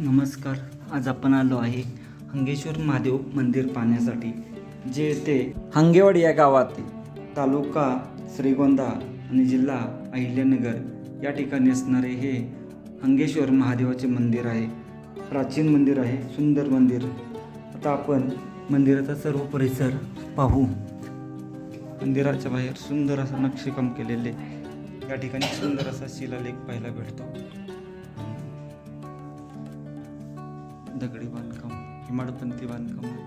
नमस्कार आज आपण आलो आहे हंगेश्वर महादेव मंदिर पाहण्यासाठी जे ते हंगेवाडी या गावात तालुका श्रीगोंदा आणि जिल्हा अहिल्यानगर या ठिकाणी असणारे हे हंगेश्वर महादेवाचे मंदिर आहे. प्राचीन मंदिर आहे सुंदर मंदिर. आता आपण मंदिराचा सर्व परिसर पाहू. मंदिराच्या बाहेर सुंदर असं नक्षीकाम केलेले या ठिकाणी सुंदर असा शिलालेख पाहायला भेटतो. दगडी बांधकाम हिमाडपंथी बांधकाम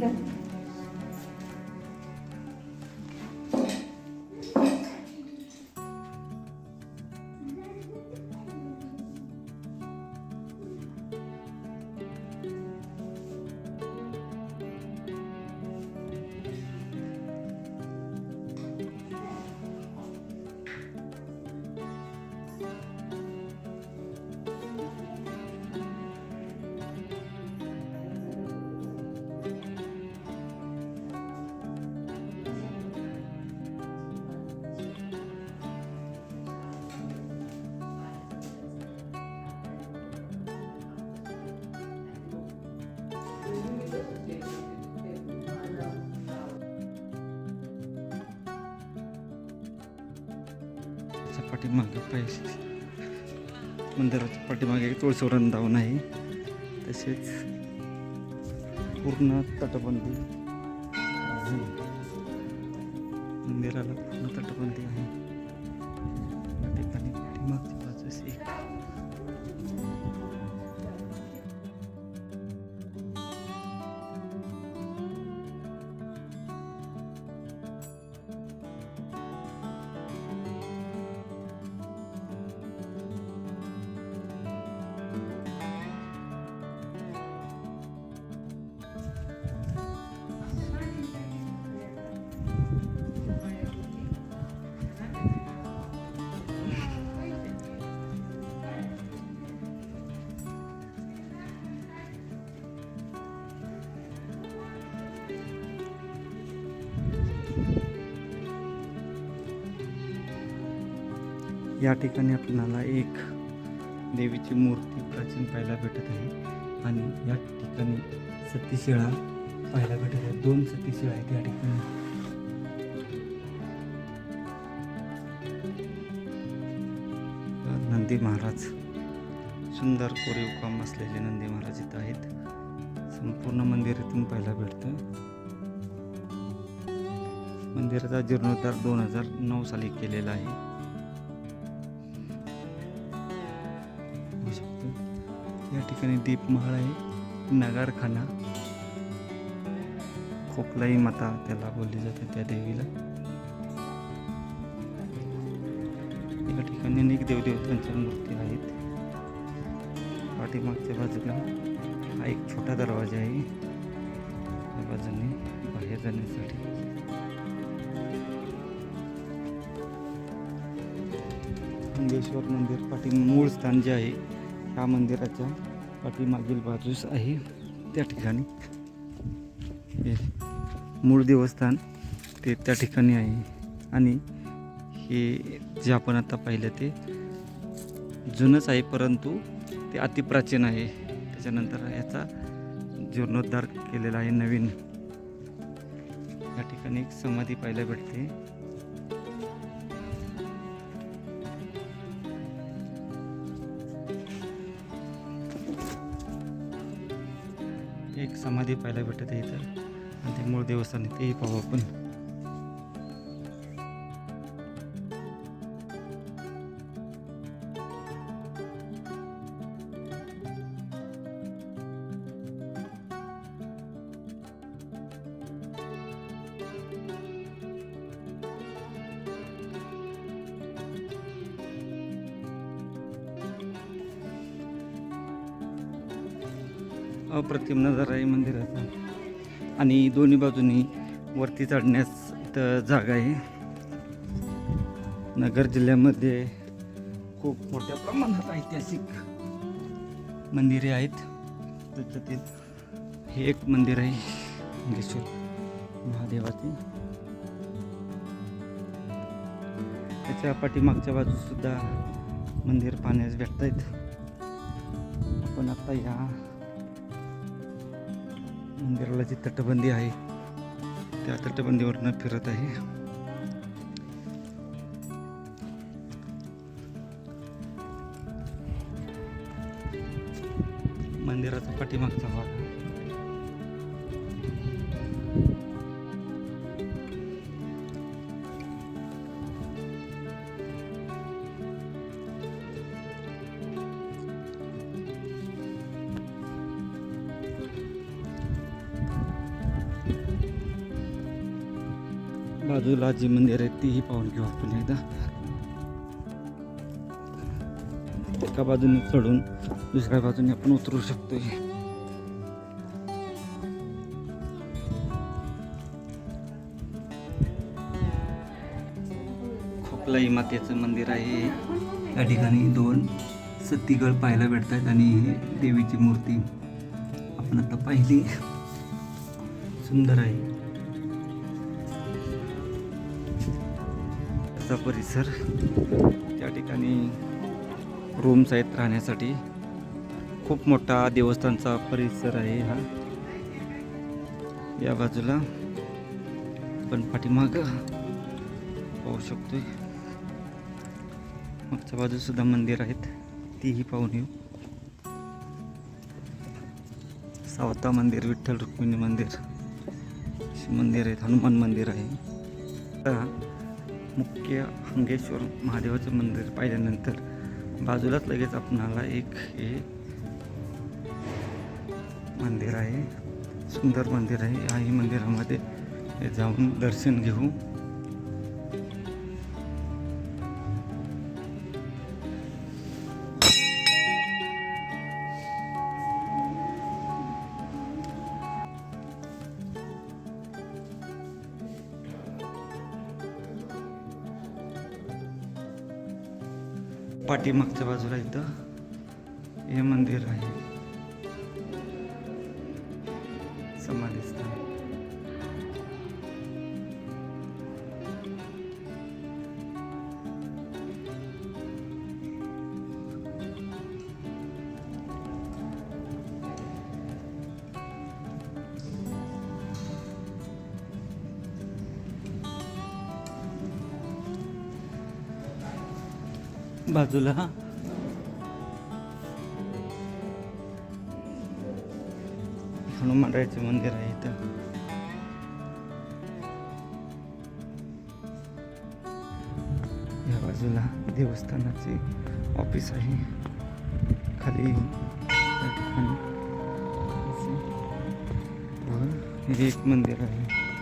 त्याच्या पाठीमागे पैसे मंदिराच्या पाठीमागे एक तुळशी वृंदावन आहे. तसेच पूर्ण तटबंदी आहे. मंदिराला पूर्ण तटबंदी आहे. ठिकाणी पाठीमागच्या बाजूस एक या ठिकाणी आपल्याला एक देवीची मूर्ती प्राचीन पाहायला भेटत आहे. आणि या ठिकाणी सतीशिळा पाहायला भेटत आहे. दोन सतीशिळा आहेत या ठिकाणी. नंदी महाराज सुंदर कोरीव काम असलेले नंदी महाराज इथं आहेत. संपूर्ण मंदिर इथून पाहायला भेटतं. मंदिराचा जीर्णोद्धार दोन हजार नऊ साली केलेला आहे. या ठिकाणी दीपमहाळ आहे. नगारखाना. खोकलाई माता त्याला बोलली जाते त्या देवीला. या ठिकाणी अनेक देवदेवतांच्या मूर्ती आहेत. पाठीमागच्या बाजूला हा एक छोटा दरवाजा आहे. त्या बाजूने बाहेर जाण्यासाठी. मंगेश्वर मंदिर पाठी मूळ स्थान जे आहे ह्या मंदिराच्या पाठीमागील बाजूस आहे. त्या ठिकाणी हे मूळ देवस्थान ते त्या ठिकाणी आहे. आणि हे जे आपण आता पाहिलं ते जुनंच आहे परंतु ते अतिप्राचीन आहे. त्याच्यानंतर याचा जीर्णोद्धार केलेला आहे नवीन. या ठिकाणी एक समाधी पाहायला भेटते. एक समाधी पाहायला भेटत आहे इथं. आणि ते मूळ देवस्थान तेही पाहू आपण. अप्रतिम नजारा आहे मंदिराचा. आणि दोन्ही बाजूनी वरती चढण्यास इथं जागा आहे. नगर जिल्ह्यामध्ये खूप मोठ्या प्रमाणात ऐतिहासिक मंदिरे आहेत. त्याच्यातील हे एक मंदिर आहे मंगेश्वर महादेवाचे. त्याच्या पाठीमागच्या बाजूसुद्धा मंदिर पाहण्यास भेटत आहेत आपण आता या मंदिराला जी तटबंदी आहे त्या तटबंदीवरनं फिरत आहे. मंदिराचा पाठीमागचा भाग. बाजूला जी मंदिर आहे तीही पाहून घेऊ आपण एकदा. एका बाजूने चढून दुसऱ्या बाजूने आपण उतरू शकतो खोकलाई मातेचं मंदिर आहे. या ठिकाणी दोन सत्तीगड पाहायला भेटत आहेत आणि देवीची मूर्ती आपण आता पाहिली. सुंदर आहे. चा परिसर त्या ठिकाणी रूम्स आहेत राहण्यासाठी. खूप मोठा देवस्थानचा परिसर आहे हा. या बाजूला पण पाठीमाग पाहू शकतोय. मागच्या बाजू सुद्धा मंदिर आहेत तीही पाहून येऊ. सावता मंदिर विठ्ठल रुक्मिणी मंदिर मंदिर आहेत हनुमान मंदिर आहे. आता मुख्य हंगेश्वर महादेवाचं मंदिर पाहिल्यानंतर बाजूलाच लगेच आपणाला एक हे मंदिर आहे. सुंदर मंदिर आहे. याही मंदिरामध्ये जाऊन दर्शन घेऊ. पाठीमागच्या बाजूला इथं हे मंदिर आहे. बाजूला हनुमानरायचं मंदिर आहे इथं. या बाजूला देवस्थानाचे ऑफिस आहे. खाली त्या ठिकाणी हे एक मंदिर आहे.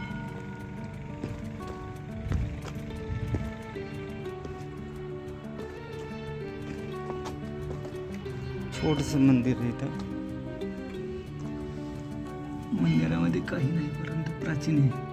छोटंसं मंदिर आहे इथं. मंदिरामध्ये काही नाही परंतु प्राचीन आहे.